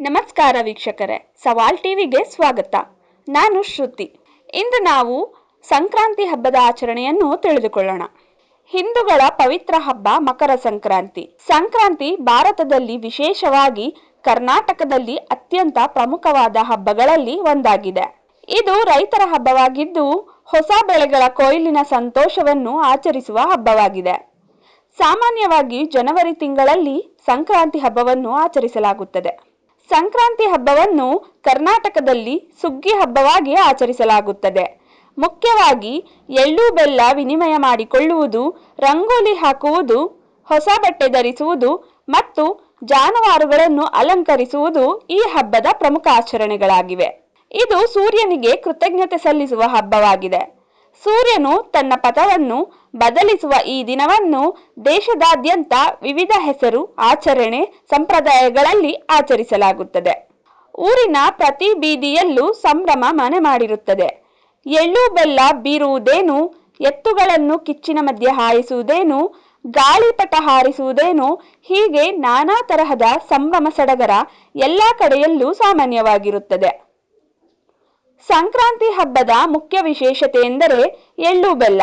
ನಮಸ್ಕಾರ ವೀಕ್ಷಕರೇ, ಸವಾಲ್ ಟಿವಿಗೆ ಸ್ವಾಗತ. ನಾನು ಶ್ರುತಿ. ಇಂದು ನಾವು ಸಂಕ್ರಾಂತಿ ಹಬ್ಬದ ಆಚರಣೆಯನ್ನು ತಿಳಿದುಕೊಳ್ಳೋಣ. ಹಿಂದೂಗಳ ಪವಿತ್ರ ಹಬ್ಬ ಮಕರ ಸಂಕ್ರಾಂತಿ. ಸಂಕ್ರಾಂತಿ ಭಾರತದಲ್ಲಿ ವಿಶೇಷವಾಗಿ ಕರ್ನಾಟಕದಲ್ಲಿ ಅತ್ಯಂತ ಪ್ರಮುಖವಾದ ಹಬ್ಬಗಳಲ್ಲಿ ಒಂದಾಗಿದೆ. ಇದು ರೈತರ ಹಬ್ಬವಾಗಿದ್ದು, ಹೊಸ ಬೆಳೆಗಳ ಕೊಯ್ಲಿನ ಸಂತೋಷವನ್ನು ಆಚರಿಸುವ ಹಬ್ಬವಾಗಿದೆ. ಸಾಮಾನ್ಯವಾಗಿ ಜನವರಿ ತಿಂಗಳಲ್ಲಿ ಸಂಕ್ರಾಂತಿ ಹಬ್ಬವನ್ನು ಆಚರಿಸಲಾಗುತ್ತದೆ. ಸಂಕ್ರಾಂತಿ ಹಬ್ಬವನ್ನು ಕರ್ನಾಟಕದಲ್ಲಿ ಸುಗ್ಗಿ ಹಬ್ಬವಾಗಿ ಆಚರಿಸಲಾಗುತ್ತದೆ. ಮುಖ್ಯವಾಗಿ ಎಳ್ಳು ಬೆಲ್ಲ ವಿನಿಮಯ ಮಾಡಿಕೊಳ್ಳುವುದು, ರಂಗೋಲಿ ಹಾಕುವುದು, ಹೊಸ ಬಟ್ಟೆ ಧರಿಸುವುದು ಮತ್ತು ಜಾನುವಾರುಗಳನ್ನು ಅಲಂಕರಿಸುವುದು ಈ ಹಬ್ಬದ ಪ್ರಮುಖ ಆಚರಣೆಗಳಾಗಿವೆ. ಇದು ಸೂರ್ಯನಿಗೆ ಕೃತಜ್ಞತೆ ಸಲ್ಲಿಸುವ ಹಬ್ಬವಾಗಿದೆ. ಸೂರ್ಯನು ತನ್ನ ಪಥವನ್ನು ಬದಲಿಸುವ ಈ ದಿನವನ್ನು ದೇಶದಾದ್ಯಂತ ವಿವಿಧ ಹೆಸರು, ಆಚರಣೆ, ಸಂಪ್ರದಾಯಗಳಲ್ಲಿ ಆಚರಿಸಲಾಗುತ್ತದೆ. ಊರಿನ ಪ್ರತಿ ಬೀದಿಯಲ್ಲೂ ಸಂಭ್ರಮ ಮನೆ ಮಾಡಿರುತ್ತದೆ ಎಳ್ಳು ಬೆಲ್ಲ ಬೀರುವುದೇನು? ಎತ್ತುಗಳನ್ನು ಕಿಚ್ಚಿನ ಮಧ್ಯೆ ಹಾಯಿಸುವುದೇನು? ಗಾಳಿಪಟ ಹಾರಿಸುವುದೇನು? ಹೀಗೆ ನಾನಾ ತರಹದ ಸಂಭ್ರಮ ಸಡಗರ ಎಲ್ಲ ಕಡೆಯಲ್ಲೂ ಸಾಮಾನ್ಯವಾಗಿರುತ್ತದೆ. ಸಂಕ್ರಾಂತಿ ಹಬ್ಬದ ಮುಖ್ಯ ವಿಶೇಷತೆ ಎಂದರೆ ಎಳ್ಳು ಬೆಲ್ಲ,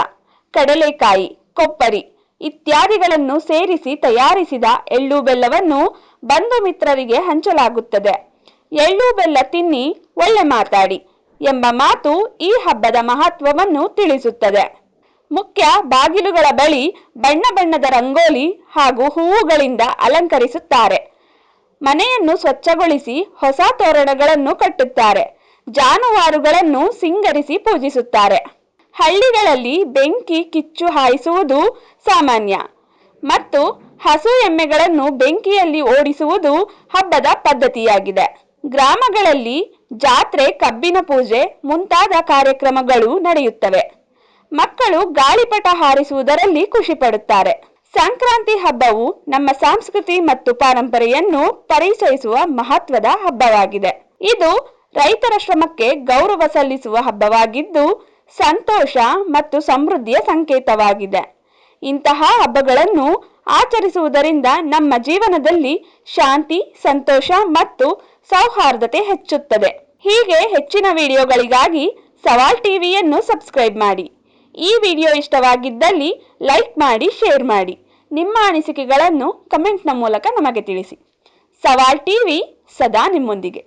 ಕಡಲೆಕಾಯಿ, ಕೊಬ್ಬರಿ ಇತ್ಯಾದಿಗಳನ್ನು ಸೇರಿಸಿ ತಯಾರಿಸಿದ ಎಳ್ಳು ಬೆಲ್ಲವನ್ನು ಬಂಧು ಮಿತ್ರರಿಗೆ ಹಂಚಲಾಗುತ್ತದೆ. ಎಳ್ಳು ಬೆಲ್ಲ ತಿನ್ನಿ ಒಳ್ಳೆ ಮಾತಾಡಿ ಎಂಬ ಮಾತು ಈ ಹಬ್ಬದ ಮಹತ್ವವನ್ನು ತಿಳಿಸುತ್ತದೆ. ಮುಖ್ಯ ಬಾಗಿಲುಗಳ ಬಳಿ ಬಣ್ಣ ಬಣ್ಣದ ರಂಗೋಲಿ ಹಾಗೂ ಹೂವುಗಳಿಂದ ಅಲಂಕರಿಸುತ್ತಾರೆ. ಮನೆಯನ್ನು ಸ್ವಚ್ಛಗೊಳಿಸಿ ಹೊಸ ತೋರಣಗಳನ್ನು ಕಟ್ಟುತ್ತಾರೆ. ಜಾನುವಾರುಗಳನ್ನು ಸಿಂಗರಿಸಿ ಪೂಜಿಸುತ್ತಾರೆ. ಹಳ್ಳಿಗಳಲ್ಲಿ ಬೆಂಕಿ ಕಿಚ್ಚು ಹಾಯಿಸುವುದು ಸಾಮಾನ್ಯ. ಮತ್ತು ಹಸು ಎಮ್ಮೆಗಳನ್ನು ಬೆಂಕಿಯಲ್ಲಿ ಓಡಿಸುವುದು ಹಬ್ಬದ ಪದ್ಧತಿಯಾಗಿದೆ. ಗ್ರಾಮಗಳಲ್ಲಿ ಜಾತ್ರೆ, ಕಬ್ಬಿನ ಪೂಜೆ ಮುಂತಾದ ಕಾರ್ಯಕ್ರಮಗಳು ನಡೆಯುತ್ತವೆ. ಮಕ್ಕಳು ಗಾಳಿಪಟ ಹಾರಿಸುವುದರಲ್ಲಿ ಖುಷಿಪಡುತ್ತಾರೆ. ಸಂಕ್ರಾಂತಿ ಹಬ್ಬವು ನಮ್ಮ ಸಂಸ್ಕೃತಿ ಮತ್ತು ಪರಂಪರೆಯನ್ನು ಪರಿಚಯಿಸುವ ಮಹತ್ವದ ಹಬ್ಬವಾಗಿದೆ. ಇದು ರೈತರ ಶ್ರಮಕ್ಕೆ ಗೌರವ ಸಲ್ಲಿಸುವ ಹಬ್ಬವಾಗಿದ್ದು ಸಂತೋಷ ಮತ್ತು ಸಮೃದ್ಧಿಯ ಸಂಕೇತವಾಗಿದೆ. ಇಂತಹ ಹಬ್ಬಗಳನ್ನು ಆಚರಿಸುವುದರಿಂದ ನಮ್ಮ ಜೀವನದಲ್ಲಿ ಶಾಂತಿ, ಸಂತೋಷ ಮತ್ತು ಸೌಹಾರ್ದತೆ ಹೆಚ್ಚುತ್ತದೆ. ಹೀಗೆ ಹೆಚ್ಚಿನ ವಿಡಿಯೋಗಳಿಗಾಗಿ ಸವಾಲ್ ಟಿವಿಯನ್ನು ಸಬ್ಸ್ಕ್ರೈಬ್ ಮಾಡಿ. ಈ ವಿಡಿಯೋ ಇಷ್ಟವಾಗಿದ್ದಲ್ಲಿ ಲೈಕ್ ಮಾಡಿ, ಶೇರ್ ಮಾಡಿ. ನಿಮ್ಮ ಅನಿಸಿಕೆಗಳನ್ನು ಕಮೆಂಟ್ನ ಮೂಲಕ ನಮಗೆ ತಿಳಿಸಿ. ಸವಾಲ್ ಟಿವಿ ಸದಾ ನಿಮ್ಮೊಂದಿಗೆ.